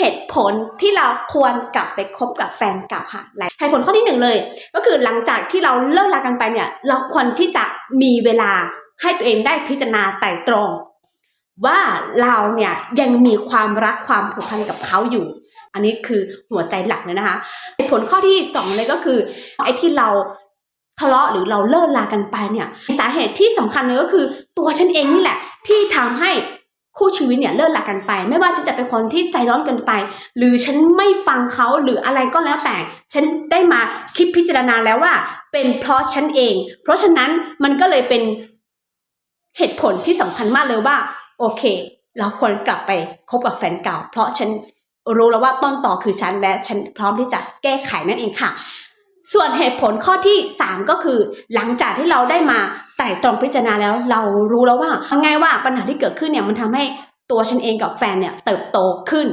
เหตุผลที่เราควรกลับไปคบกับแฟนเก่าค่ะหลายเหตุผลข้อที่หนึ่งเลย ก็คือหลังจากที่เราเลิกลากันไปเนี่ย เราควรที่จะมีเวลาให้ตัวเองได้พิจารณาไต่ตรอง ว่าเราเนี่ยยังมีความรักความผูกพันกับเขาอยู่ อันนี้คือหัวใจหลักเลยนะคะเหตุผลข้อที่สองเลยก็คือไอ้ที่เราทะเลาะหรือเราเลิกลากันไปเนี่ยสาเหตุที่สำคัญเลยก็คือตัวฉันเองนี่แหละ ที่ทำให้ คู่ชีวิตเนี่ยเลิกลากันไป ไม่ว่าฉันจะเป็นคนที่ใจร้อนเกินไป หรือฉันไม่ฟังเขาหรืออะไรก็แล้วแต่ ฉันได้มาคิดพิจารณาแล้วว่า เป็นเพราะฉันเอง เพราะฉะนั้นมันก็เลยเป็นเหตุผลที่สำคัญมากเลยว่า โอเค เราควรกลับไปคบกับแฟนเก่า เพราะฉันรู้แล้วว่าต้นต่อคือฉันและฉันพร้อมที่จะแก้ไขนั่นเองค่ะ ส่วนเหตุผลข้อที่ 3 ก็คือ หลังจากที่เราได้มา ไต่ตรองพิจารณาแล้วเรารู้แล้วว่าง่ายว่าปัญหาที่เกิดขึ้นเนี่ยมันทำให้ตัวฉันเองกับแฟนเนี่ยเติบโตขึ้น